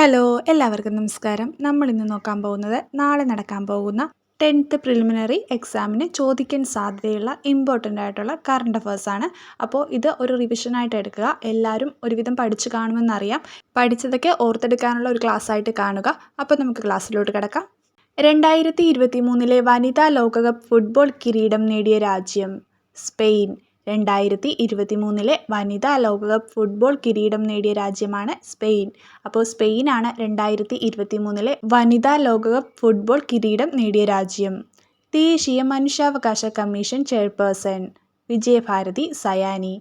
Hello എല്ലാവർക്കും നമസ്കാരം. നമ്മൾ ഇന്ന് നോക്കാൻ പോകുന്നത് നാളെ നടക്കാൻ പോകുന്ന ടെൻത്ത് പ്രിലിമിനറി എക്സാമിന് ചോദിക്കാൻ സാധ്യതയുള്ള ഇമ്പോർട്ടന്റ് ആയിട്ടുള്ള കറണ്ട് ആണ്. അപ്പോൾ ഇത് ഒരു റിവിഷനായിട്ട് എടുക്കുക. എല്ലാവരും ഒരുവിധം പഠിച്ചു കാണുമെന്നറിയാം. പഠിച്ചതൊക്കെ ഓർത്തെടുക്കാനുള്ള ഒരു ക്ലാസ് ആയിട്ട് കാണുക. അപ്പോൾ നമുക്ക് ക്ലാസ്സിലോട്ട് കിടക്കാം. രണ്ടായിരത്തി ഇരുപത്തി മൂന്നിലെ വനിതാ ലോകകപ്പ് ഫുട്ബോൾ കിരീടം നേടിയ രാജ്യം സ്പെയിൻ. രണ്ടായിരത്തി ഇരുപത്തി മൂന്നിലെ വനിതാ ലോകകപ്പ് ഫുട്ബോൾ കിരീടം നേടിയ രാജ്യമാണ് സ്പെയിൻ. അപ്പോൾ സ്പെയിനാണ് രണ്ടായിരത്തി ഇരുപത്തി മൂന്നിലെ വനിതാ ലോകകപ്പ് ഫുട്ബോൾ കിരീടം നേടിയ രാജ്യം. ദേശീയ മനുഷ്യാവകാശ കമ്മീഷൻ ചെയർപേഴ്സൺ. വിജയഭാരതി സയാനി.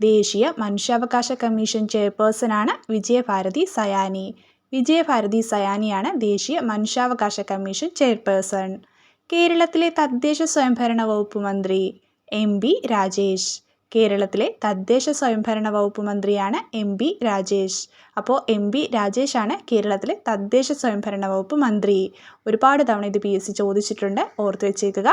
ദേശീയ മനുഷ്യാവകാശ കമ്മീഷൻ ചെയർപേഴ്സണാണ് വിജയഭാരതി സയാനി. വിജയഭാരതി സയാനിയാണ് ദേശീയ മനുഷ്യാവകാശ കമ്മീഷൻ ചെയർപേഴ്സൺ. കേരളത്തിലെ തദ്ദേശ സ്വയംഭരണ വകുപ്പ് മന്ത്രി. M B Rajesh. കേരളത്തിലെ തദ്ദേശ സ്വയംഭരണ വകുപ്പ് മന്ത്രിയാണ് എം ബി രാജേഷ്. അപ്പോൾ എം ബി ആണ് കേരളത്തിലെ തദ്ദേശ സ്വയംഭരണ വകുപ്പ് മന്ത്രി. ഒരുപാട് തവണ ഇത് പി എസ് സി ചോദിച്ചിട്ടുണ്ട്. ഓർത്ത് വെച്ചേക്കുക.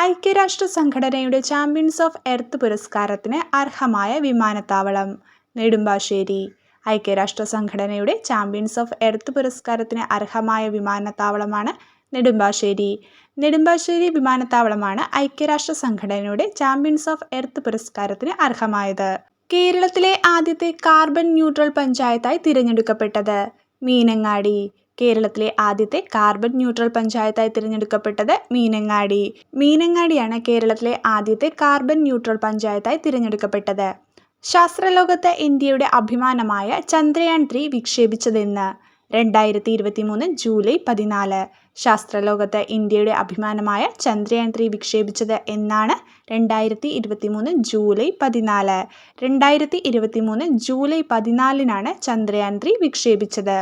ഐക്യരാഷ്ട്ര സംഘടനയുടെ ചാമ്പ്യൻസ് ഓഫ് എർത്ത് പുരസ്കാരത്തിന് അർഹമായ വിമാനത്താവളം നെടുമ്പാശ്ശേരി. ഐക്യരാഷ്ട്ര സംഘടനയുടെ ചാമ്പ്യൻസ് ഓഫ് എർത്ത് പുരസ്കാരത്തിന് അർഹമായ വിമാനത്താവളമാണ് നെടുമ്പാശ്ശേരി. നെടുമ്പാശ്ശേരി വിമാനത്താവളമാണ് ഐക്യരാഷ്ട്ര സംഘടനയുടെ ചാമ്പ്യൻസ് ഓഫ് എർത്ത് പുരസ്കാരത്തിന് അർഹമായത്. കേരളത്തിലെ ആദ്യത്തെ കാർബൺ ന്യൂട്രൽ പഞ്ചായത്തായി തിരഞ്ഞെടുക്കപ്പെട്ടത് മീനങ്ങാടി. കേരളത്തിലെ ആദ്യത്തെ കാർബൺ ന്യൂട്രൽ പഞ്ചായത്തായി തിരഞ്ഞെടുക്കപ്പെട്ടത് മീനങ്ങാടി. മീനങ്ങാടിയാണ് കേരളത്തിലെ ആദ്യത്തെ കാർബൺ ന്യൂട്രൽ പഞ്ചായത്തായി തിരഞ്ഞെടുക്കപ്പെട്ടത്. ശാസ്ത്രലോകത്ത് ഇന്ത്യയുടെ അഭിമാനമായ ചന്ദ്രയാൻ ത്രീ വിക്ഷേപിച്ചതെന്ന്. രണ്ടായിരത്തി ഇരുപത്തി മൂന്ന് ജൂലൈ പതിനാല്. ശാസ്ത്രലോകത്ത് ഇന്ത്യയുടെ അഭിമാനമായ ചന്ദ്രയാൻ ത്രീ വിക്ഷേപിച്ചത് എന്നാണ് രണ്ടായിരത്തി ഇരുപത്തി മൂന്ന് ജൂലൈ പതിനാല്. രണ്ടായിരത്തി ഇരുപത്തി മൂന്ന് ജൂലൈ പതിനാലിനാണ് ചന്ദ്രയാൻ ത്രീ വിക്ഷേപിച്ചത്.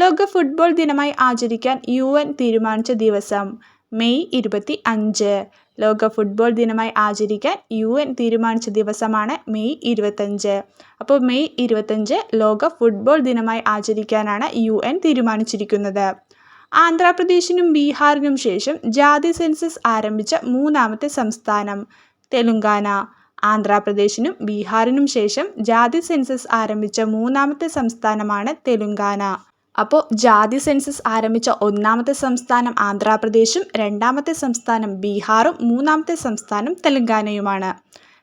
ലോക ഫുട്ബോൾ ദിനമായി ആചരിക്കാൻ യു എൻ തീരുമാനിച്ച ദിവസം മെയ് ഇരുപത്തി അഞ്ച് ലോക ഫുട്ബോൾ ദിനമായി ആചരിക്കാൻ യു എൻ തീരുമാനിച്ച ദിവസമാണ് മെയ് ഇരുപത്തഞ്ച് അപ്പോൾ മെയ് ഇരുപത്തഞ്ച് ലോക ഫുട്ബോൾ ദിനമായി ആചരിക്കാനാണ് യു എൻ തീരുമാനിച്ചിരിക്കുന്നത്. ആന്ധ്രാപ്രദേശിനും ബീഹാറിനും ശേഷം ജാതി സെൻസസ് ആരംഭിച്ച മൂന്നാമത്തെ സംസ്ഥാനം തെലുങ്കാന. ആന്ധ്രാപ്രദേശിനും ബീഹാറിനും ശേഷം ജാതി സെൻസസ് ആരംഭിച്ച മൂന്നാമത്തെ സംസ്ഥാനമാണ് തെലുങ്കാന. അപ്പോൾ ജാതി സെൻസസ് ആരംഭിച്ച ഒന്നാമത്തെ സംസ്ഥാനം ആന്ധ്രാപ്രദേശും രണ്ടാമത്തെ സംസ്ഥാനം ബീഹാറും മൂന്നാമത്തെ സംസ്ഥാനം തെലുങ്കാനയുമാണ്.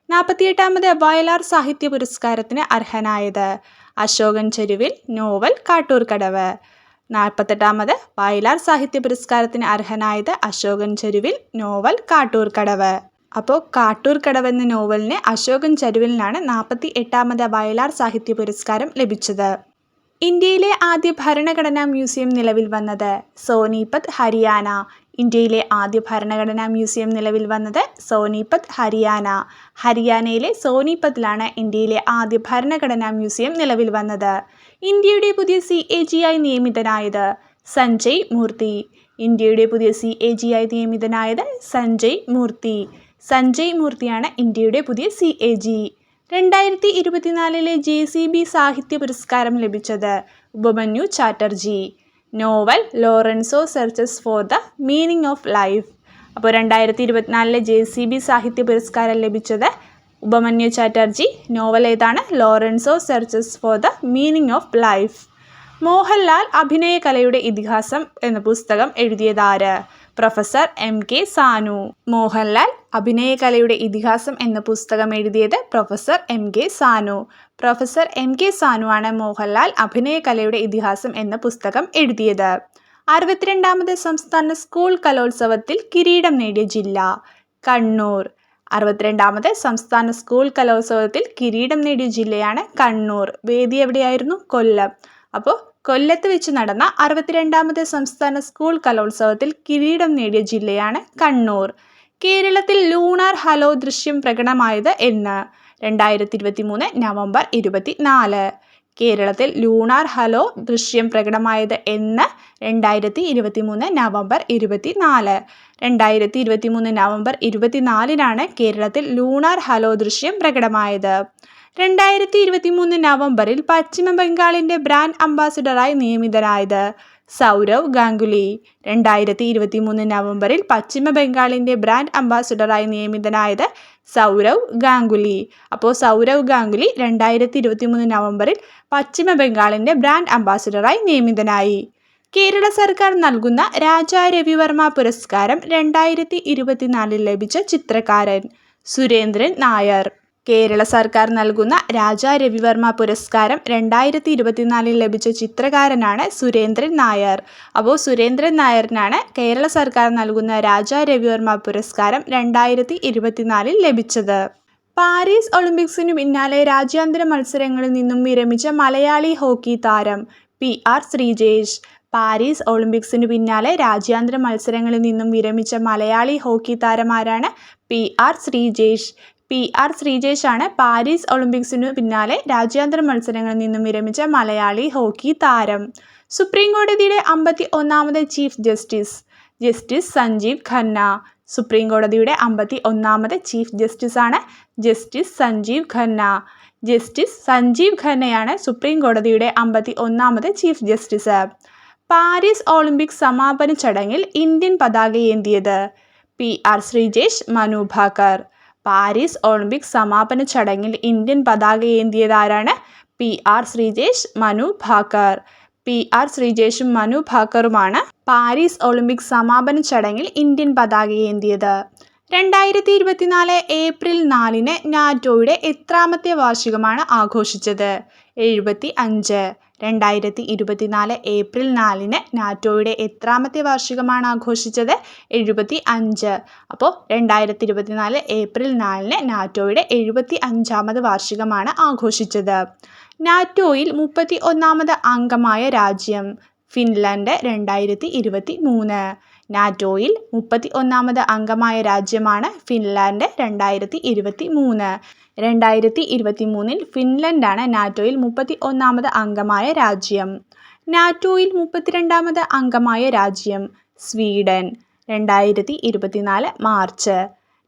നാൽപ്പത്തിയെട്ടാമത് വയലാർ സാഹിത്യ പുരസ്കാരത്തിന് അർഹനായത്. അശോകൻ ചെരുവിൽ നോവൽ കാട്ടൂർക്കടവ്. നാൽപ്പത്തെട്ടാമത് വയലാർ സാഹിത്യ പുരസ്കാരത്തിന് അർഹനായത് അശോകൻ ചെരുവിൽ നോവൽ കാട്ടൂർക്കടവ്. അപ്പോൾ കാട്ടൂർക്കടവ് എന്ന നോവലിന് അശോകൻ ചരുവിലിനാണ് നാൽപ്പത്തി എട്ടാമത് വയലാർ സാഹിത്യ പുരസ്കാരം ലഭിച്ചത്. ഇന്ത്യയിലെ ആദ്യ ഭരണഘടനാ മ്യൂസിയം നിലവിൽ വന്നത് സോനീപത് ഹരിയാന. ഇന്ത്യയിലെ ആദ്യ ഭരണഘടനാ മ്യൂസിയം നിലവിൽ വന്നത് സോനിപത് ഹരിയാന. ഹരിയാനയിലെ സോനിപത്തിലാണ് ഇന്ത്യയിലെ ആദ്യ ഭരണഘടനാ മ്യൂസിയം നിലവിൽ വന്നത്. ഇന്ത്യയുടെ പുതിയ സി എ ജി ആയി നിയമിതനായത് സഞ്ജയ് മൂർത്തി. ഇന്ത്യയുടെ പുതിയ സി എ ജി ആയി നിയമിതനായത് സഞ്ജയ് മൂർത്തി. സഞ്ജയ് മൂർത്തിയാണ് ഇന്ത്യയുടെ പുതിയ സി എ ജി. രണ്ടായിരത്തി ഇരുപത്തിനാലിലെ ജെ സി ബി സാഹിത്യ പുരസ്കാരം ലഭിച്ചത് Upamanyu Chatterjee. Novel Lorenzo searches for the meaning of life. അപ്പോൾ രണ്ടായിരത്തി ഇരുപത്തിനാലിലെ ജെ സി ബി സാഹിത്യ പുരസ്കാരം ലഭിച്ചത് ഉപമന്യു ചാറ്റർജി. നോവൽ ഏതാണ്? Lorenzo searches for the meaning of life. Mohanlal അഭിനയകലയുടെ ഇതിഹാസം എന്ന പുസ്തകം എഴുതിയതാര്? Professor M K Sanu. Mohanlal അഭിനയകലയുടെ ഇതിഹാസം എന്ന പുസ്തകം എഴുതിയത് professor M K Sanu. Professor M K Sanu ആണ് മോഹൻലാൽ അഭിനയകലയുടെ ഇതിഹാസം എന്ന പുസ്തകം എഴുതിയത്. അറുപത്തിരണ്ടാമത് സംസ്ഥാന സ്കൂൾ കലോത്സവത്തിൽ കിരീടം നേടിയ ജില്ല കണ്ണൂർ. അറുപത്തിരണ്ടാമത് സംസ്ഥാന സ്കൂൾ കലോത്സവത്തിൽ കിരീടം നേടിയ ജില്ലയാണ് കണ്ണൂർ. വേദി എവിടെയായിരുന്നു? കൊല്ലം. അപ്പോൾ കൊല്ലത്ത് വെച്ച് നടന്ന അറുപത്തിരണ്ടാമത് സംസ്ഥാന സ്കൂൾ കലോത്സവത്തിൽ കിരീടം നേടിയ ജില്ലയാണ് കണ്ണൂർ. കേരളത്തിൽ ലൂണാർ ഹലോ ദൃശ്യം പ്രകടമായത് എന്ന്. രണ്ടായിരത്തി ഇരുപത്തി മൂന്ന് നവംബർ ഇരുപത്തി നാല് കേരളത്തിൽ ലൂണാർ ഹലോ ദൃശ്യം പ്രകടമായത് എന്ന് രണ്ടായിരത്തി ഇരുപത്തി മൂന്ന് നവംബർ ഇരുപത്തി നാല് രണ്ടായിരത്തി ഇരുപത്തി മൂന്ന് നവംബർ ഇരുപത്തിനാലിനാണ് കേരളത്തിൽ ലൂണാർ ഹലോ ദൃശ്യം പ്രകടമായത്. രണ്ടായിരത്തി ഇരുപത്തി മൂന്ന് നവംബറിൽ പശ്ചിമ ബംഗാളിന്റെ ബ്രാൻഡ് അംബാസിഡറായി നിയമിതനായത്. സൗരവ് ഗാംഗുലി. രണ്ടായിരത്തി ഇരുപത്തി മൂന്ന് നവംബറിൽ പശ്ചിമ ബംഗാളിന്റെ ബ്രാൻഡ് അംബാസിഡറായി നിയമിതനായത് സൗരവ് ഗാംഗുലി. അപ്പോൾ സൗരവ് ഗാംഗുലി രണ്ടായിരത്തി ഇരുപത്തി മൂന്ന് നവംബറിൽ പശ്ചിമ ബംഗാളിന്റെ ബ്രാൻഡ് അംബാസിഡറായി നിയമിതനായി. കേരള സർക്കാർ നൽകുന്ന രാജാ രവിവർമ്മ പുരസ്കാരം രണ്ടായിരത്തി ഇരുപത്തിനാലിൽ ലഭിച്ച ചിത്രകാരൻ സുരേന്ദ്രൻ നായർ. കേരള സർക്കാർ നൽകുന്ന രാജാ രവിവർമ്മ പുരസ്കാരം രണ്ടായിരത്തി ഇരുപത്തിനാലിൽ ലഭിച്ച ചിത്രകാരനാണ് സുരേന്ദ്രൻ നായർ. അപ്പോൾ സുരേന്ദ്രൻ നായറിനാണ് കേരള സർക്കാർ നൽകുന്ന രാജാ രവിവർമ്മ പുരസ്കാരം രണ്ടായിരത്തി ഇരുപത്തിനാലിൽ ലഭിച്ചത്. പാരീസ് ഒളിമ്പിക്സിനു പിന്നാലെ രാജ്യാന്തര മത്സരങ്ങളിൽ നിന്നും വിരമിച്ച മലയാളി ഹോക്കി താരം പി ആർ ശ്രീജേഷ്. പാരീസ് ഒളിമ്പിക്സിനു പിന്നാലെ രാജ്യാന്തര മത്സരങ്ങളിൽ നിന്നും വിരമിച്ച Malayali hockey താരമാരാണ് P R Sreejesh. P R ശ്രീജേഷാണ് Paris ഒളിമ്പിക്സിനു പിന്നാലെ രാജ്യാന്തര മത്സരങ്ങളിൽ നിന്നും വിരമിച്ച മലയാളി ഹോക്കി താരം. സുപ്രീം കോടതിയുടെ അമ്പത്തി ഒന്നാമത് chief justice justice Sanjiv Khanna. Supreme കോടതിയുടെ അമ്പത്തി ഒന്നാമത് ചീഫ് ആണ് ജസ്റ്റിസ് സഞ്ജീവ് ഖന്ന. ജസ്റ്റിസ് സഞ്ജീവ് ഖന്നയാണ് സുപ്രീം കോടതിയുടെ അമ്പത്തി ഒന്നാമത് ചീഫ് ജസ്റ്റിസ്. പാരീസ് ഒളിമ്പിക്സ് സമാപന ചടങ്ങിൽ ഇന്ത്യൻ പതാക ഏന്തിയത്? P R Sreejesh Manu Bhaker. Paris Olympic സമാപന ചടങ്ങിൽ ഇന്ത്യൻ പതാക ഏന്തിയതാരാണ് P R Sreejesh Manu Bhaker. P R ശ്രീജേഷും Manu ഭാക്കറുമാണ് പാരീസ് ഒളിമ്പിക്സ് സമാപന ചടങ്ങിൽ ഇന്ത്യൻ പതാക ഏന്തിയത് രണ്ടായിരത്തി ഇരുപത്തിനാല് ഏപ്രിൽ നാലിന് നാറ്റോയുടെ എത്രാമത്തെ വാർഷികമാണ് ആഘോഷിച്ചത്. എഴുപത്തി അഞ്ച് രണ്ടായിരത്തി ഇരുപത്തിനാല് ഏപ്രിൽ നാലിന് നാറ്റോയുടെ എത്രാമത്തെ വാർഷികമാണ് ആഘോഷിച്ചത്? എഴുപത്തി അഞ്ച് അപ്പോൾ രണ്ടായിരത്തി ഇരുപത്തിനാല് ഏപ്രിൽ നാലിന് നാറ്റോയുടെ എഴുപത്തി അഞ്ചാമത് വാർഷികമാണ് ആഘോഷിച്ചത്. നാറ്റോയിൽ മുപ്പത്തി ഒന്നാമത് അംഗമായ രാജ്യം ഫിൻലൻഡ് രണ്ടായിരത്തി ഇരുപത്തി മൂന്ന് നാറ്റോയിൽ മുപ്പത്തി ഒന്നാമത് അംഗമായ രാജ്യമാണ് ഫിൻലാൻഡ് രണ്ടായിരത്തി ഇരുപത്തി മൂന്ന് രണ്ടായിരത്തി ഇരുപത്തി മൂന്നിൽ ഫിൻലൻഡാണ് നാറ്റോയിൽ മുപ്പത്തി ഒന്നാമത് അംഗമായ രാജ്യം. നാറ്റോയിൽ മുപ്പത്തിരണ്ടാമത് അംഗമായ രാജ്യം സ്വീഡൻ രണ്ടായിരത്തി ഇരുപത്തിനാല് മാർച്ച്.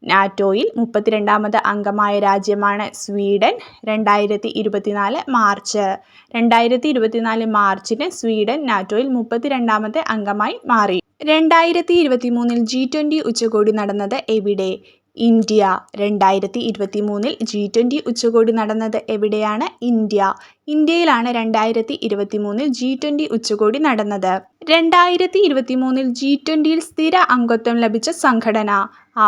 നാറ്റോയിൽ മുപ്പത്തിരണ്ടാമത് അംഗമായ രാജ്യമാണ് സ്വീഡൻ രണ്ടായിരത്തി ഇരുപത്തിനാല് മാർച്ച്. രണ്ടായിരത്തി ഇരുപത്തിനാല് മാർച്ചിന് സ്വീഡൻ നാറ്റോയിൽ മുപ്പത്തിരണ്ടാമത്തെ അംഗമായി മാറി. രണ്ടായിരത്തി ഇരുപത്തി മൂന്നിൽ ജി ട്വന്റി ഉച്ചകോടി നടന്നത് എവിടെ? ഇന്ത്യ. രണ്ടായിരത്തി ഇരുപത്തി മൂന്നിൽ ജി ട്വന്റി ഉച്ചകോടി നടന്നത് എവിടെയാണ്? ഇന്ത്യ. ഇന്ത്യയിലാണ് രണ്ടായിരത്തി ഇരുപത്തി മൂന്നിൽ ജി ട്വന്റി ഉച്ചകോടി നടന്നത്. രണ്ടായിരത്തി ഇരുപത്തി മൂന്നിൽ ജി ട്വന്റിയിൽ സ്ഥിര അംഗത്വം ലഭിച്ച സംഘടന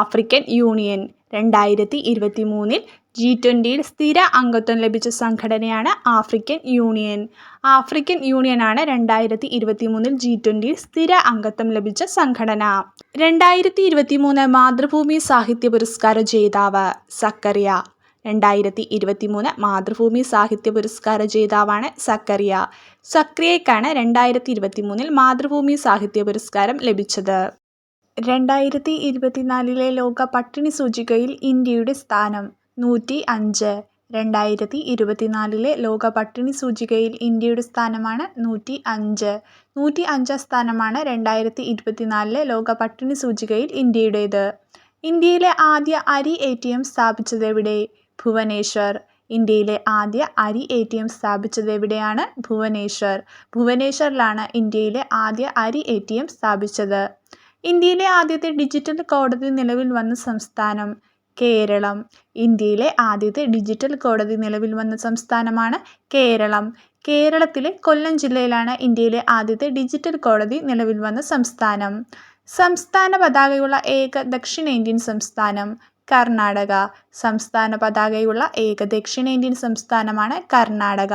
ആഫ്രിക്കൻ യൂണിയൻ. രണ്ടായിരത്തി ഇരുപത്തി മൂന്നിൽ ജി ട്വന്റിയിൽ സ്ഥിര അംഗത്വം ലഭിച്ച സംഘടനയാണ് ആഫ്രിക്കൻ യൂണിയൻ. ആഫ്രിക്കൻ യൂണിയനാണ് രണ്ടായിരത്തി ഇരുപത്തി മൂന്നിൽ ജി ട്വന്റിയിൽ സ്ഥിര അംഗത്വം ലഭിച്ച സംഘടന. രണ്ടായിരത്തി ഇരുപത്തി മൂന്ന് മാതൃഭൂമി സാഹിത്യ പുരസ്കാര ജേതാവ് സക്കറിയ. രണ്ടായിരത്തി ഇരുപത്തി മൂന്ന് മാതൃഭൂമി സാഹിത്യ പുരസ്കാര ജേതാവാണ് സക്കറിയ. സക്രിയയ്ക്കാണ് രണ്ടായിരത്തി ഇരുപത്തി മൂന്നിൽ മാതൃഭൂമി സാഹിത്യ പുരസ്കാരം ലഭിച്ചത്. രണ്ടായിരത്തി ഇരുപത്തിനാലിലെ ലോക പട്ടിണി സൂചികയിൽ ഇന്ത്യയുടെ സ്ഥാനം. നൂറ്റി അഞ്ച് രണ്ടായിരത്തി ഇരുപത്തിനാലിലെ ലോക പട്ടിണി സൂചികയിൽ ഇന്ത്യയുടെ സ്ഥാനമാണ് നൂറ്റി അഞ്ച് നൂറ്റി അഞ്ചാം സ്ഥാനമാണ് രണ്ടായിരത്തി ഇരുപത്തിനാലിലെ ലോക പട്ടിണി സൂചികയിൽ ഇന്ത്യയുടേത്. ഇന്ത്യയിലെ ആദ്യ അരി എ ടി എം സ്ഥാപിച്ചതെവിടെ ഭുവനേശ്വർ. ഇന്ത്യയിലെ ആദ്യ അരി എ ടി എം സ്ഥാപിച്ചത് എവിടെയാണ്? ഭുവനേശ്വർ. ഭുവനേശ്വറിലാണ് ഇന്ത്യയിലെ ആദ്യ അരി എ ടി എം സ്ഥാപിച്ചത്. ഇന്ത്യയിലെ ആദ്യത്തെ ഡിജിറ്റൽ കോടതി നിലവിൽ വന്ന സംസ്ഥാനം. കേരളം. ഇന്ത്യയിലെ ആദ്യത്തെ ഡിജിറ്റൽ കോടതി നിലവിൽ വന്ന സംസ്ഥാനമാണ് കേരളം. കേരളത്തിലെ കൊല്ലം ജില്ലയിലാണ് ഇന്ത്യയിലെ ആദ്യത്തെ ഡിജിറ്റൽ കോടതി നിലവിൽ വന്ന സംസ്ഥാനം. സംസ്ഥാന പതാകയുള്ള ഏക ദക്ഷിണേന്ത്യൻ സംസ്ഥാനം കർണാടക. സംസ്ഥാന പതാകയുള്ള ഏക ദക്ഷിണേന്ത്യൻ സംസ്ഥാനമാണ് കർണാടക.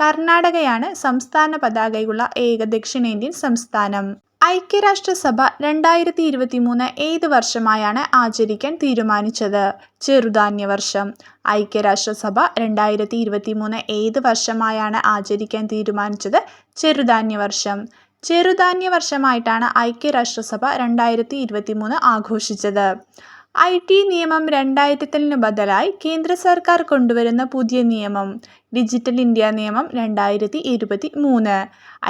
കർണാടകയാണ് സംസ്ഥാന പതാകയുള്ള ഏക ദക്ഷിണേന്ത്യൻ സംസ്ഥാനം. ഐക്യരാഷ്ട്രസഭ രണ്ടായിരത്തി ഇരുപത്തി മൂന്ന് ഏത് വർഷമായാണ് ആചരിക്കാൻ തീരുമാനിച്ചത്? ചെറുധാന്യ വർഷം. ഐക്യരാഷ്ട്രസഭ രണ്ടായിരത്തി ഇരുപത്തി മൂന്ന് ഏത് വർഷമായാണ് ആചരിക്കാൻ തീരുമാനിച്ചത്? ചെറുധാന്യ വർഷം. ചെറുധാന്യ വർഷമായിട്ടാണ് ഐക്യരാഷ്ട്രസഭ രണ്ടായിരത്തി ഇരുപത്തി മൂന്ന് ആഘോഷിച്ചത്. ഐ ടി നിയമം രണ്ടായിരത്തിന് ബദലായി കേന്ദ്ര സർക്കാർ കൊണ്ടുവരുന്ന പുതിയ നിയമം. ഡിജിറ്റൽ ഇന്ത്യ നിയമം രണ്ടായിരത്തി ഇരുപത്തി മൂന്ന്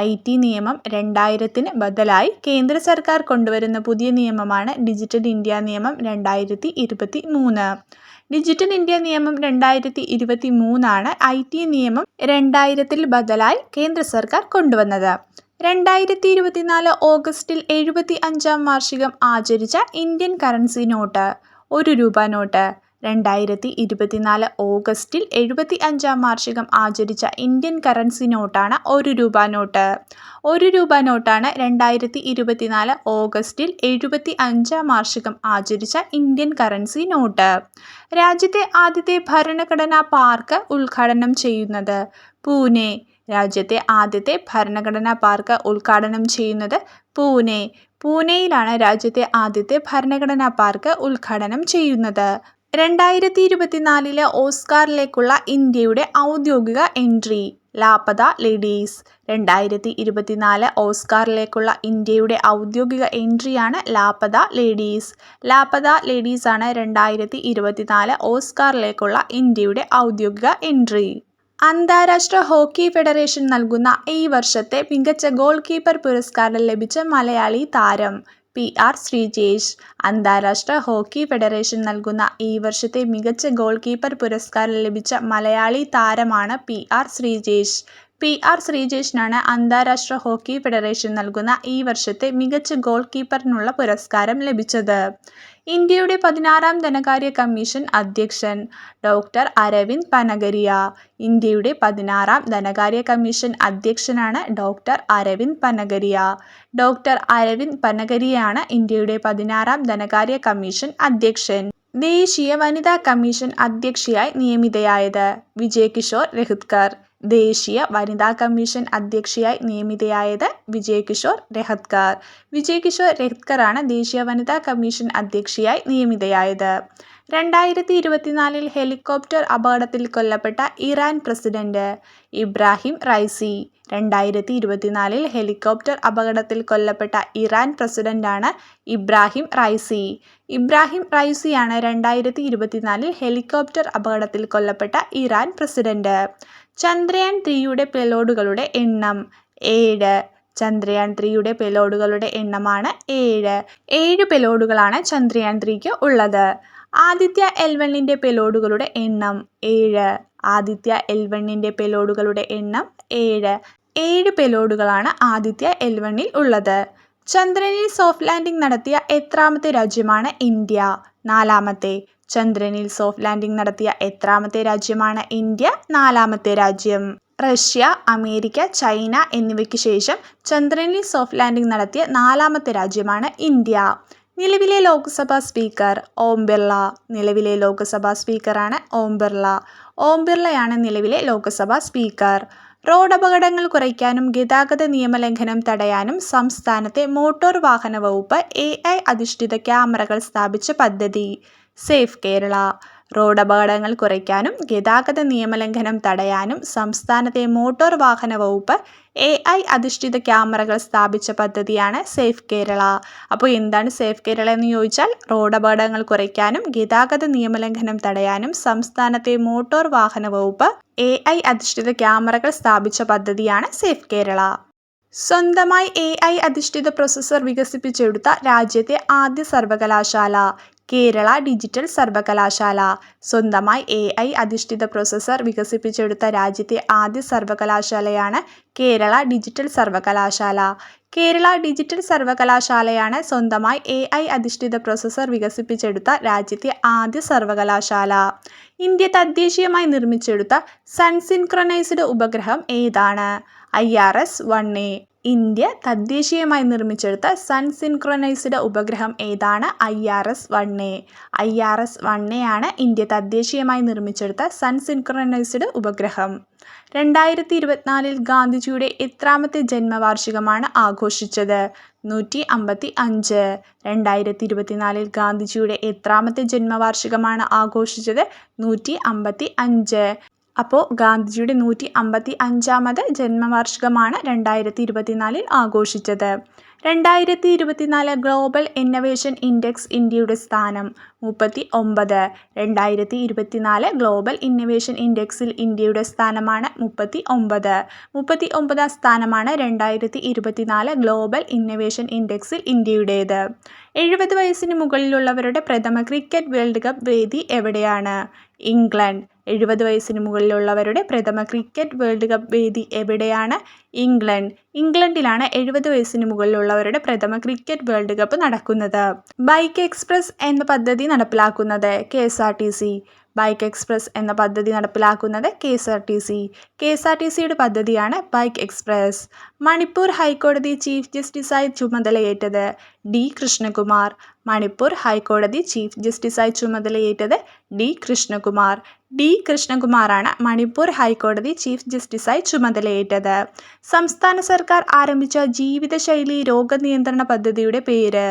ഐ ടി നിയമം രണ്ടായിരത്തിന് ബദലായി കേന്ദ്ര സർക്കാർ കൊണ്ടുവരുന്ന പുതിയ നിയമമാണ് ഡിജിറ്റൽ ഇന്ത്യ നിയമം രണ്ടായിരത്തി ഇരുപത്തി മൂന്ന് ഡിജിറ്റൽ ഇന്ത്യ നിയമം രണ്ടായിരത്തി ഇരുപത്തി മൂന്നാണ് ഐ ടി നിയമം രണ്ടായിരത്തിൽ ബദലായി കേന്ദ്ര സർക്കാർ കൊണ്ടുവന്നത്. രണ്ടായിരത്തി ഇരുപത്തിനാല് ഓഗസ്റ്റിൽ എഴുപത്തി അഞ്ചാം വാർഷികം ആചരിച്ച ഇന്ത്യൻ കറൻസി നോട്ട്. ഒരു രൂപ നോട്ട്. രണ്ടായിരത്തി ഇരുപത്തിനാല് ഓഗസ്റ്റിൽ എഴുപത്തി അഞ്ചാം വാർഷികം ആചരിച്ച ഇന്ത്യൻ കറൻസി നോട്ടാണ് ഒരു രൂപ നോട്ട്. ഒരു രൂപ നോട്ടാണ് രണ്ടായിരത്തി ഇരുപത്തിനാല് ഓഗസ്റ്റിൽ എഴുപത്തി അഞ്ചാം വാർഷികം ആചരിച്ച ഇന്ത്യൻ കറൻസി നോട്ട്. രാജ്യത്തെ ആദ്യത്തെ ഭരണഘടനാ പാർക്ക് ഉദ്ഘാടനം ചെയ്യുന്നത്. പൂനെ. രാജ്യത്തെ ആദ്യത്തെ ഭരണഘടനാ പാർക്ക് ഉദ്ഘാടനം ചെയ്യുന്നത് പൂനെ. പൂനെയിലാണ് രാജ്യത്തെ ആദ്യത്തെ ഭരണഘടനാ പാർക്ക് ഉദ്ഘാടനം ചെയ്യുന്നത്. രണ്ടായിരത്തി ഇരുപത്തിനാലിലെ ഓസ്കാറിലേക്കുള്ള ഇന്ത്യയുടെ ഔദ്യോഗിക എൻട്രി. ലാപത ലേഡീസ്. രണ്ടായിരത്തി ഇരുപത്തിനാല് ഓസ്കാറിലേക്കുള്ള ഇന്ത്യയുടെ ഔദ്യോഗിക എൻട്രിയാണ് ലാപത ലേഡീസ്. ലാപത ലേഡീസ് ആണ് രണ്ടായിരത്തി ഇരുപത്തിനാല് ഓസ്കാറിലേക്കുള്ള ഇന്ത്യയുടെ ഔദ്യോഗിക എൻട്രി. അന്താരാഷ്ട്ര ഹോക്കി ഫെഡറേഷൻ നൽകുന്ന ഈ വർഷത്തെ മികച്ച ഗോൾ കീപ്പർ പുരസ്കാരം ലഭിച്ച മലയാളി താരം പി ആർ ശ്രീജേഷ്. അന്താരാഷ്ട്ര ഹോക്കി ഫെഡറേഷൻ നൽകുന്ന ഈ വർഷത്തെ മികച്ച ഗോൾ കീപ്പർ പുരസ്കാരം ലഭിച്ച മലയാളി താരമാണ് P R Sreejesh. P R ശ്രീജേഷിനാണ് അന്താരാഷ്ട്ര ഹോക്കി ഫെഡറേഷൻ നൽകുന്ന ഈ വർഷത്തെ മികച്ച ഗോൾ കീപ്പറിനുള്ള പുരസ്കാരം ലഭിച്ചത്. ഇന്ത്യയുടെ പതിനാറാം ധനകാര്യ കമ്മീഷൻ അധ്യക്ഷൻ ഡോക്ടർ അരവിന്ദ് പനഗരിയ ഇന്ത്യയുടെ പതിനാറാം ധനകാര്യ കമ്മീഷൻ അധ്യക്ഷനാണ് ഡോക്ടർ അരവിന്ദ് പനഗരിയ. ഡോക്ടർ അരവിന്ദ് പനഗരിയാണ് ഇന്ത്യയുടെ പതിനാറാം ധനകാര്യ കമ്മീഷൻ അധ്യക്ഷൻ. ദേശീയ വനിതാ കമ്മീഷൻ അധ്യക്ഷയായി നിയമിതയായത് വിജയ് കിഷോർ രഹിത്കർ ദേശീയ വനിതാ കമ്മീഷൻ അധ്യക്ഷയായി നിയമിതയായത് വിജയകിഷോർ രഹത്കർ. വിജയകിഷോർ രഹത്കറാണ് ദേശീയ വനിതാ കമ്മീഷൻ അധ്യക്ഷയായി നിയമിതയായത്. രണ്ടായിരത്തി ഇരുപത്തിനാലിൽ ഹെലികോപ്റ്റർ അപകടത്തിൽ കൊല്ലപ്പെട്ട ഇറാൻ പ്രസിഡന്റ് ഇബ്രാഹിം റൈസി. രണ്ടായിരത്തി ഇരുപത്തിനാലിൽ ഹെലികോപ്റ്റർ അപകടത്തിൽ കൊല്ലപ്പെട്ട ഇറാൻ പ്രസിഡന്റാണ് ഇബ്രാഹിം റൈസി. ഇബ്രാഹിം റൈസിയാണ് രണ്ടായിരത്തി ഇരുപത്തിനാലിൽ ഹെലികോപ്റ്റർ അപകടത്തിൽ കൊല്ലപ്പെട്ട ഇറാൻ പ്രസിഡന്റ്. ചന്ദ്രയാൻ ത്രീയുടെ പെലോഡുകളുടെ എണ്ണം ഏഴ്. ചന്ദ്രയാൻ ത്രീയുടെ പെലോഡുകളുടെ എണ്ണമാണ് ഏഴ്. ഏഴ് പെലോഡുകളാണ് ചന്ദ്രയാൻ ത്രീക്ക് ഉള്ളത്. ആദിത്യ എൽ വണ്ണിന്റെ പെലോഡുകളുടെ എണ്ണം ഏഴ്. ആദിത്യ എൽ വണ്ണിന്റെ പെലോഡുകളുടെ എണ്ണം ഏഴ്. ഏഴ് പെലോഡുകളാണ് ആദിത്യ എൽ വണ്ണിൽ ഉള്ളത്. ചന്ദ്രനിൽ സോഫ്റ്റ് ലാൻഡിംഗ് നടത്തിയ എത്രാമത്തെ രാജ്യമാണ് ഇന്ത്യ. നാലാമത്തെ. ചന്ദ്രനിൽ സോഫ്റ്റ് ലാൻഡിംഗ് നടത്തിയ എത്രാമത്തെ രാജ്യമാണ് ഇന്ത്യ നാലാമത്തെ രാജ്യം. റഷ്യ അമേരിക്ക ചൈന എന്നിവയ്ക്ക് ശേഷം ചന്ദ്രനിൽ സോഫ്റ്റ് ലാൻഡിംഗ് നടത്തിയ നാലാമത്തെ രാജ്യമാണ് ഇന്ത്യ. നിലവിലെ ലോക്സഭാ സ്പീക്കർ ഓം ബിർള. നിലവിലെ ലോക്സഭാ സ്പീക്കറാണ് ഓം ബിർള. ഓം ബിർളയാണ് നിലവിലെ ലോക്സഭാ സ്പീക്കർ. റോഡ് അപകടങ്ങൾ കുറയ്ക്കാനും ഗതാഗത നിയമലംഘനം തടയാനും സംസ്ഥാനത്തെ മോട്ടോർ വാഹന വകുപ്പ് എ അധിഷ്ഠിത ക്യാമറകൾ സ്ഥാപിച്ച പദ്ധതി. സേഫ് കേരള. റോഡ് അപകടങ്ങൾ കുറയ്ക്കാനും ഗതാഗത നിയമലംഘനം തടയാനും സംസ്ഥാനത്തെ മോട്ടോർ വാഹന വകുപ്പ് എ ഐ അധിഷ്ഠിത ക്യാമറകൾ സ്ഥാപിച്ച പദ്ധതിയാണ് സേഫ് കേരള. അപ്പോൾ എന്താണ് സേഫ് കേരള എന്ന് ചോദിച്ചാൽ റോഡ് അപകടങ്ങൾ കുറയ്ക്കാനും ഗതാഗത നിയമലംഘനം തടയാനും സംസ്ഥാനത്തെ മോട്ടോർ വാഹന വകുപ്പ് എ ഐ അധിഷ്ഠിത ക്യാമറകൾ സ്ഥാപിച്ച പദ്ധതിയാണ് സേഫ് കേരള. സ്വന്തമായി എ ഐ അധിഷ്ഠിത പ്രൊസസ്സർ വികസിപ്പിച്ചെടുത്ത രാജ്യത്തെ ആദ്യ സർവകലാശാല. കേരള ഡിജിറ്റൽ സർവകലാശാല. സ്വന്തമായി എ ഐ അധിഷ്ഠിത പ്രൊസസർ വികസിപ്പിച്ചെടുത്ത രാജ്യത്തെ ആദ്യ സർവകലാശാലയാണ് കേരള ഡിജിറ്റൽ സർവകലാശാല. കേരള ഡിജിറ്റൽ സർവകലാശാലയാണ് സ്വന്തമായി എ ഐ അധിഷ്ഠിത പ്രൊസസർ വികസിപ്പിച്ചെടുത്ത രാജ്യത്തെ ആദ്യ സർവകലാശാല. ഇന്ത്യ തദ്ദേശീയമായി നിർമ്മിച്ചെടുത്ത സൺസിൻക്രണൈസ്ഡ് ഉപഗ്രഹം ഏതാണ്? I R S one A India തദ്ദേശീയമായി നിർമ്മിച്ചെടുത്ത സൺസിൻക്രൊണൈസ്ഡ് ഉപഗ്രഹം ഏതാണ്? I R S one A I R S one A ആണ് ഇന്ത്യ തദ്ദേശീയമായി നിർമ്മിച്ചെടുത്ത സൺസിൻക്രൊണൈസ്ഡ് ഉപഗ്രഹം. രണ്ടായിരത്തി ഇരുപത്തിനാലിൽ ഗാന്ധിജിയുടെ എത്രാമത്തെ ജന്മവാർഷികമാണ് ആഘോഷിച്ചത്? നൂറ്റി അമ്പത്തി അഞ്ച് രണ്ടായിരത്തി ഇരുപത്തിനാലിൽ ഗാന്ധിജിയുടെ എത്രാമത്തെ ജന്മവാർഷികമാണ് ആഘോഷിച്ചത്? നൂറ്റി അമ്പത്തി അഞ്ച് അപ്പോൾ ഗാന്ധിജിയുടെ നൂറ്റി അമ്പത്തി അഞ്ചാമത് ജന്മവാർഷികമാണ് രണ്ടായിരത്തി ഇരുപത്തിനാലിൽ ആഘോഷിച്ചത്. രണ്ടായിരത്തി ഇരുപത്തിനാല് ഗ്ലോബൽ ഇന്നവേഷൻ ഇൻഡെക്സ് ഇന്ത്യയുടെ സ്ഥാനം മുപ്പത്തി ഒമ്പത് രണ്ടായിരത്തി ഇരുപത്തിനാല് ഗ്ലോബൽ ഇന്നവേഷൻ ഇൻഡെക്സിൽ ഇന്ത്യയുടെ സ്ഥാനമാണ് മുപ്പത്തി ഒമ്പത് മുപ്പത്തി ഒമ്പതാം സ്ഥാനമാണ് രണ്ടായിരത്തി ഇരുപത്തിനാല് ഗ്ലോബൽ ഇന്നവേഷൻ ഇൻഡെക്സിൽ ഇന്ത്യയുടേത്. എഴുപത് വയസ്സിന് മുകളിലുള്ളവരുടെ പ്രഥമ ക്രിക്കറ്റ് വേൾഡ് കപ്പ് വേദി എവിടെയാണ്? ഇംഗ്ലണ്ട്. എഴുപത് വയസ്സിന് മുകളിലുള്ളവരുടെ പ്രഥമ ക്രിക്കറ്റ് വേൾഡ് കപ്പ് വേദി എവിടെയാണ്? ഇംഗ്ലണ്ട്. ഇംഗ്ലണ്ടിലാണ് എഴുപത് വയസ്സിന് മുകളിലുള്ളവരുടെ പ്രഥമ ക്രിക്കറ്റ് വേൾഡ് കപ്പ് നടക്കുന്നത്. ബൈക്ക് എക്സ്പ്രസ് എന്ന പദ്ധതി നടപ്പിലാക്കുന്നത് K S R T C. Bike express എന്ന പദ്ധതി നടപ്പിലാക്കുന്നത് K S R T C. K S R T സിയുടെ പദ്ധതിയാണ് ബൈക്ക് എക്സ്പ്രസ്. മണിപ്പൂർ ഹൈക്കോടതി ചീഫ് ജസ്റ്റിസായി ചുമതലയേറ്റത് ഡി കൃഷ്ണകുമാർ. മണിപ്പൂർ ഹൈക്കോടതി ചീഫ് ജസ്റ്റിസായി ചുമതലയേറ്റത് ഡി കൃഷ്ണകുമാർ. ഡി കൃഷ്ണകുമാറാണ് മണിപ്പൂർ ഹൈക്കോടതി ചീഫ് ജസ്റ്റിസായി ചുമതലയേറ്റത്. സംസ്ഥാന സർക്കാർ ആരംഭിച്ച ജീവിതശൈലി രോഗനിയന്ത്രണ പദ്ധതിയുടെ പേര്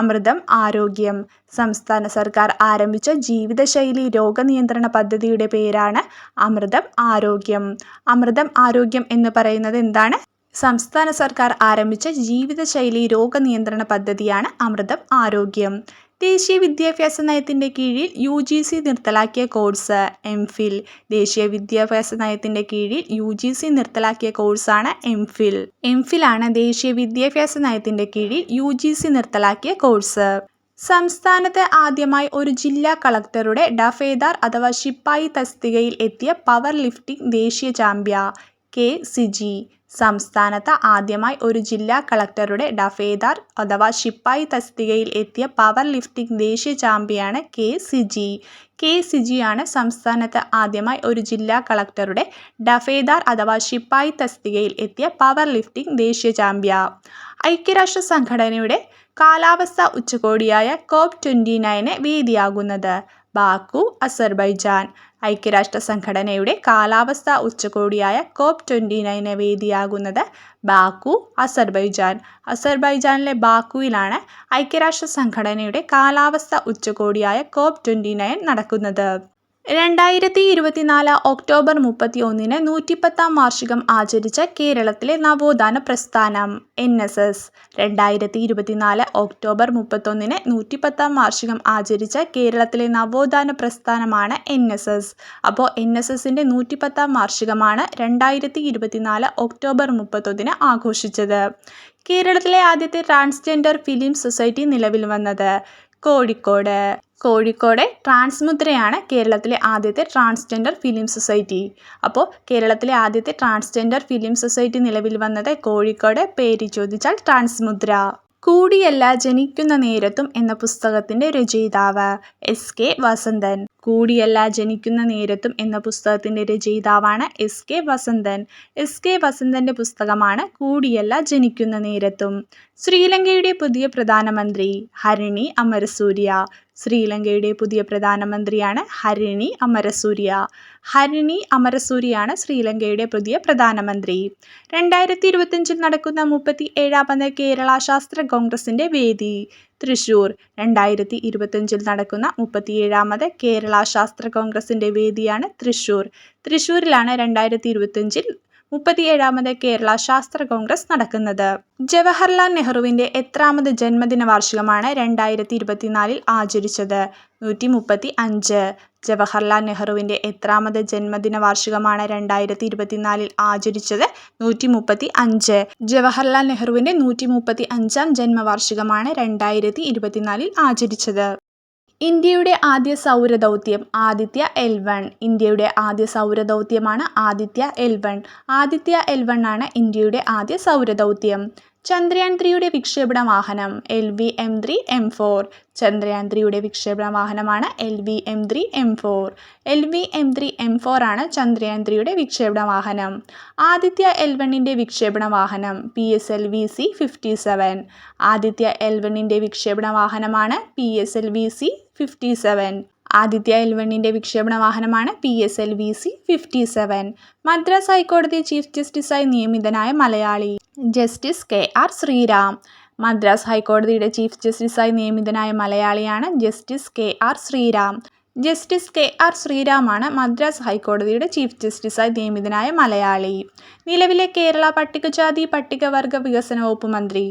അമൃതം ആരോഗ്യം. സംസ്ഥാന സർക്കാർ ആരംഭിച്ച ജീവിതശൈലി രോഗനിയന്ത്രണ പദ്ധതിയുടെ പേരാണ് അമൃതം ആരോഗ്യം. അമൃതം ആരോഗ്യം എന്ന് പറയുന്നത് എന്താണ്? സംസ്ഥാന സർക്കാർ ആരംഭിച്ച ജീവിതശൈലി രോഗനിയന്ത്രണ പദ്ധതിയാണ് അമൃതം ആരോഗ്യം. ദേശീയ വിദ്യാഭ്യാസ നയത്തിന്റെ കീഴിൽ യു ജി സി നിർത്തലാക്കിയ കോഴ്സ് എം ഫിൽ. ദേശീയ വിദ്യാഭ്യാസ നയത്തിന്റെ കീഴിൽ യു ജി സി നിർത്തലാക്കിയ കോഴ്സാണ് എം ഫിൽ. എം ഫിലാണ് ദേശീയ വിദ്യാഭ്യാസ നയത്തിന്റെ കീഴിൽ യു ജി സി നിർത്തലാക്കിയ കോഴ്സ്. സംസ്ഥാനത്ത് ആദ്യമായി ഒരു ജില്ലാ കളക്ടറുടെ ഡഫേദാർ അഥവാ ശിപ്പായി തസ്തികയിൽ എത്തിയ പവർ ലിഫ്റ്റിംഗ് ദേശീയ ചാമ്പ്യ കെ സിജി. സംസ്ഥാനത്ത് ആദ്യമായി ഒരു ജില്ലാ കളക്ടറുടെ ഡഫേദാർ അഥവാ ശിപ്പായി തസ്തികയിൽ എത്തിയ പവർ ലിഫ്റ്റിംഗ് ദേശീയ ചാമ്പ്യനാണ് കെ സിജി. കെ സിജിയാണ് സംസ്ഥാനത്ത് ആദ്യമായി ഒരു ജില്ലാ കളക്ടറുടെ ഡഫേദാർ അഥവാ ശിപ്പായി തസ്തികയിൽ എത്തിയ പവർ ലിഫ്റ്റിംഗ് ദേശീയ ചാമ്പ്യ. ഐക്യരാഷ്ട്ര സംഘടനയുടെ കാലാവസ്ഥ ഉച്ചകോടിയായ കോപ്പ് ട്വന്റി നയന് വേദിയാകുന്നത് ബാക്കു അസർബൈജാൻ. ഐക്യരാഷ്ട്ര സംഘടനയുടെ കാലാവസ്ഥാ ഉച്ചകോടിയായ കോപ്പ് ട്വന്റി നയന് വേദിയാകുന്നത് ബാക്കു അസർബൈജാൻ. അസർബൈജാനിലെ ബാക്കുവിലാണ് ഐക്യരാഷ്ട്ര സംഘടനയുടെ കാലാവസ്ഥാ ഉച്ചകോടിയായ കോപ്പ് ട്വന്റി നയൻ നടക്കുന്നത്. രണ്ടായിരത്തി ഇരുപത്തിനാല് ഒക്ടോബർ മുപ്പത്തി ഒന്നിന് നൂറ്റിപ്പത്താം വാർഷികം ആചരിച്ച കേരളത്തിലെ നവോത്ഥാന പ്രസ്ഥാനം എൻ എസ് എസ്. രണ്ടായിരത്തി ഇരുപത്തിനാല് ഒക്ടോബർ മുപ്പത്തൊന്നിന് നൂറ്റിപ്പത്താം വാർഷികം ആചരിച്ച കേരളത്തിലെ നവോത്ഥാന പ്രസ്ഥാനമാണ് എൻ എസ് എസ്. അപ്പോൾ എൻ എസ് എസിന്റെ നൂറ്റിപ്പത്താം വാർഷികമാണ് രണ്ടായിരത്തി ഇരുപത്തിനാല് ഒക്ടോബർ മുപ്പത്തൊന്നിന് ആഘോഷിച്ചത്. കേരളത്തിലെ ആദ്യത്തെ ട്രാൻസ്ജെൻഡർ ഫിലിം സൊസൈറ്റി നിലവിൽ വന്നത്. കോഴിക്കോട്. കോഴിക്കോട് ട്രാൻസ്മുദ്രയാണ് കേരളത്തിലെ ആദ്യത്തെ ട്രാൻസ്ജെൻഡർ ഫിലിം സൊസൈറ്റി. അപ്പോൾ കേരളത്തിലെ ആദ്യത്തെ ട്രാൻസ്ജെൻഡർ ഫിലിം സൊസൈറ്റി നിലവിൽ വന്നത് കോഴിക്കോട്. പേര് ചോദിച്ചാൽ ട്രാൻസ്മുദ്ര. കൂടിയല്ല ജനിക്കുന്ന നേരത്തും എന്ന പുസ്തകത്തിന്റെ രചയിതാവ് എസ് കെ വസന്തൻ. കൂടിയല്ല ജനിക്കുന്ന നേരത്തും എന്ന പുസ്തകത്തിന്റെ രചയിതാവാണ് S K Vasanthan. S K വസന്തന്റെ പുസ്തകമാണ് കൂടിയല്ല ജനിക്കുന്ന നേരത്തും. ശ്രീലങ്കയുടെ പുതിയ പ്രധാനമന്ത്രി ഹരിണി അമരസൂര്യ. ശ്രീലങ്കയുടെ പുതിയ പ്രധാനമന്ത്രിയാണ് ഹരിണി അമരസൂര്യ. ഹരിണി അമരസൂരിയാണ് ശ്രീലങ്കയുടെ പുതിയ പ്രധാനമന്ത്രി. രണ്ടായിരത്തി ഇരുപത്തിയഞ്ചിൽ നടക്കുന്ന മുപ്പത്തി ഏഴാമത് കേരള ശാസ്ത്ര കോൺഗ്രസിന്റെ വേദി. തൃശൂർ രണ്ടായിരത്തി ഇരുപത്തിയഞ്ചിൽ നടക്കുന്ന മുപ്പത്തിയേഴാമത് കേരള ശാസ്ത്ര കോൺഗ്രസിന്റെ വേദിയാണ് തൃശൂർ. തൃശൂരിലാണ് രണ്ടായിരത്തി ഇരുപത്തഞ്ചിൽ മുപ്പത്തിയേഴാമത് കേരള ശാസ്ത്ര കോൺഗ്രസ് നടക്കുന്നത്. ജവഹർലാൽ നെഹ്റുവിന്റെ എത്രാമത് ജന്മദിന വാർഷികമാണ് രണ്ടായിരത്തി ഇരുപത്തിനാലിൽ ആചരിച്ചത്. നൂറ്റി മുപ്പത്തി അഞ്ച് ജവഹർലാൽ നെഹ്റുവിന്റെ എത്രാമത് ജന്മദിന വാർഷികമാണ് രണ്ടായിരത്തി ഇരുപത്തിനാലിൽ ആചരിച്ചത്. നൂറ്റി മുപ്പത്തി അഞ്ച് ജവഹർലാൽ നെഹ്റുവിന്റെ നൂറ്റി മുപ്പത്തി അഞ്ചാം ജന്മവാർഷികമാണ് രണ്ടായിരത്തി ഇരുപത്തിനാലിൽ ആചരിച്ചത്. ഇന്ത്യയുടെ ആദ്യ സൗരദൗത്യം ആദിത്യ എൽ വൺ ഇന്ത്യയുടെ ആദ്യ സൗരദൗത്യമാണ് Aditya L one Aditya L one ആണ് ഇന്ത്യയുടെ ആദ്യ സൗരദൗത്യം. ചന്ദ്രയാൻ ത്രീയുടെ വിക്ഷേപണ വാഹനം L V M three M four. Chandrayaan ത്രീയുടെ വിക്ഷേപണ വാഹനമാണ് L V M three M four. L V M three M four ആണ് ചന്ദ്രയാൻ ത്രീയുടെ വിക്ഷേപണ വാഹനം. ആദിത്യ എൽ വണ്ണിന്റെ വിക്ഷേപണ വാഹനം P S L V C fifty seven Aditya L വണ്ണിന്റെ വിക്ഷേപണ വാഹനമാണ് P S L V C fifty seven Aditya എൽവണ്ണിന്റെ വിക്ഷേപണ വാഹനമാണ് P S L V C fifty seven Madras ഹൈക്കോടതി ചീഫ് ജസ്റ്റിസായി നിയമിതനായ Malayali justice K R Sreeram Madras ഹൈക്കോടതിയുടെ chief ജസ്റ്റിസായി നിയമിതനായ മലയാളിയാണ് justice K R Sreeram justice K R ശ്രീരാമാണ് Madras ഹൈക്കോടതിയുടെ chief ജസ്റ്റിസായി നിയമിതനായ മലയാളി. നിലവിലെ കേരള പട്ടികജാതി പട്ടികവർഗ വികസന വകുപ്പ് മന്ത്രി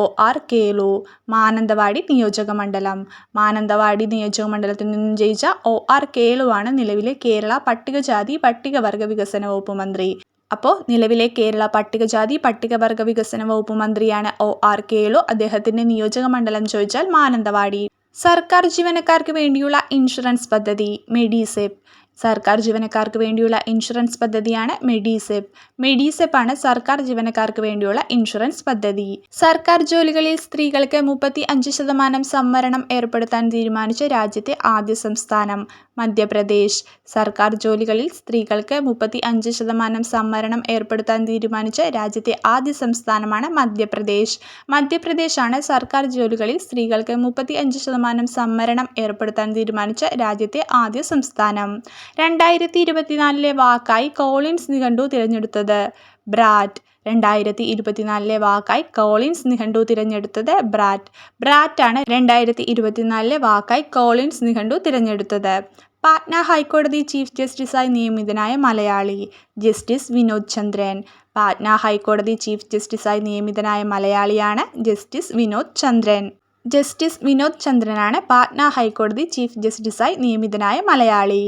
ഒ ആർ കേളു മാനന്തവാടി നിയോജക മണ്ഡലം. മാനന്തവാടി നിയോജക മണ്ഡലത്തിൽ നിന്നും ജയിച്ച ഒ ആർ കേളുവാണ് നിലവിലെ കേരള പട്ടികജാതി പട്ടികവർഗ വികസന വകുപ്പ് മന്ത്രി. അപ്പോൾ നിലവിലെ കേരള പട്ടികജാതി പട്ടികവർഗ വികസന വകുപ്പ് മന്ത്രിയാണ് ഒ ആർ കേളു അദ്ദേഹത്തിന്റെ നിയോജക മണ്ഡലം ചോദിച്ചാൽ മാനന്തവാടി. സർക്കാർ ജീവനക്കാർക്ക് വേണ്ടിയുള്ള ഇൻഷുറൻസ് പദ്ധതി മെഡിസെപ്പ്. സർക്കാർ ജീവനക്കാർക്ക് വേണ്ടിയുള്ള ഇൻഷുറൻസ് പദ്ധതിയാണ് മെഡിസെപ്പ്. മെഡിസെപ്പ് ആണ് സർക്കാർ ജീവനക്കാർക്ക് വേണ്ടിയുള്ള ഇൻഷുറൻസ് പദ്ധതി. സർക്കാർ ജോലികളിൽ സ്ത്രീകൾക്ക് മുപ്പത്തി അഞ്ച് ശതമാനം സംവരണം ഏർപ്പെടുത്താൻ തീരുമാനിച്ച രാജ്യത്തെ ആദ്യ സംസ്ഥാനം മധ്യപ്രദേശ്. സർക്കാർ ജോലികളിൽ സ്ത്രീകൾക്ക് മുപ്പത്തി അഞ്ച് ശതമാനം സംവരണം ഏർപ്പെടുത്താൻ തീരുമാനിച്ച രാജ്യത്തെ ആദ്യ സംസ്ഥാനമാണ് മധ്യപ്രദേശ്. മധ്യപ്രദേശാണ് സർക്കാർ ജോലികളിൽ സ്ത്രീകൾക്ക് മുപ്പത്തി അഞ്ച് ശതമാനം സംവരണം ഏർപ്പെടുത്താൻ തീരുമാനിച്ച രാജ്യത്തെ ആദ്യ സംസ്ഥാനം. രണ്ടായിരത്തി ഇരുപത്തിനാലിലെ വാക്കായി കോളിൻസ് നിഘണ്ടു തിരഞ്ഞെടുത്തത്. ബ്രാറ്റ്. രണ്ടായിരത്തി ഇരുപത്തിനാലിലെ വാക്കായി കോളിൻസ് നിഘണ്ടു തിരഞ്ഞെടുത്തത് ബ്രാറ്റ്. ബ്രാറ്റാണ് രണ്ടായിരത്തി ഇരുപത്തിനാലിലെ വാക്കായി കോളിൻസ് നിഘണ്ടു തിരഞ്ഞെടുത്തത്. പാറ്റ്ന ഹൈക്കോടതി ചീഫ് ജസ്റ്റിസായി നിയമിതനായ മലയാളി ജസ്റ്റിസ് വിനോദ് ചന്ദ്രൻ. പാറ്റ്ന ഹൈക്കോടതി ചീഫ് ജസ്റ്റിസായി നിയമിതനായ മലയാളിയാണ് ജസ്റ്റിസ് വിനോദ് ചന്ദ്രൻ. ജസ്റ്റിസ് വിനോദ് ചന്ദ്രനാണ് പാറ്റ്ന ഹൈക്കോടതി ചീഫ് ജസ്റ്റിസായി നിയമിതനായ മലയാളി.